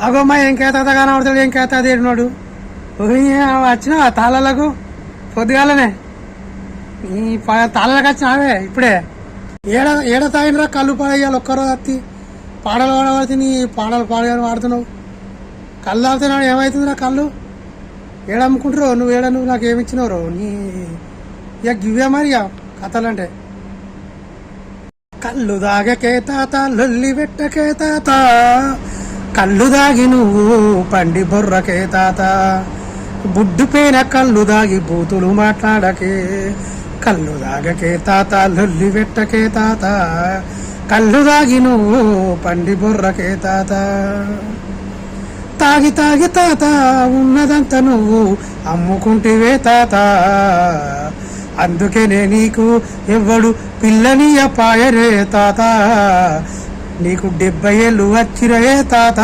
అగో మా ఏం కేతాత కనబడతాడు ఏం కేతా తీరినోడు వచ్చిన తాళాలకు పొద్దుగాలనే. ఈ ప- తాళాలకు వచ్చినావే ఇప్పుడే. ఏడ ఏడ తాగినరా కళ్ళు పాడేయాలి ఒక్కరో అత్తి పాడలు పాడబడితే నీ పాడలు పాడగానే వాడుతున్నావు. కళ్ళు తాగుతున్నాడు ఏమవుతుందిరా కళ్ళు? ఏడ అమ్ముకుంటారో? నువ్వు ఏడ నువ్వు నాకు ఏమి ఇచ్చినావు నీ ఇక గివ్వే మరి ఇక కథలంటే. కళ్ళు దాగకే తాత లొల్లి పెట్టకే తాత కళ్ళు దాగి నువ్వు పండి బొర్రకే తాత. బుడ్డు పేన కళ్ళు దాగి బూతులు మాట్లాడకే. కళ్ళు దాగకే తాత లొల్లి పెట్టకే తాత. కళ్ళు దాగి నువ్వు పండి బొర్రకే తాత. తాగి తాగి తాత ఉన్నదంతా నువ్వు అమ్ముకుంటివే తాత. అందుకేనే నీకు ఎవ్వడు పిల్లని అపాయరే తాత. నీకు డెబ్బై ఏళ్ళు వచ్చిరయే తాత.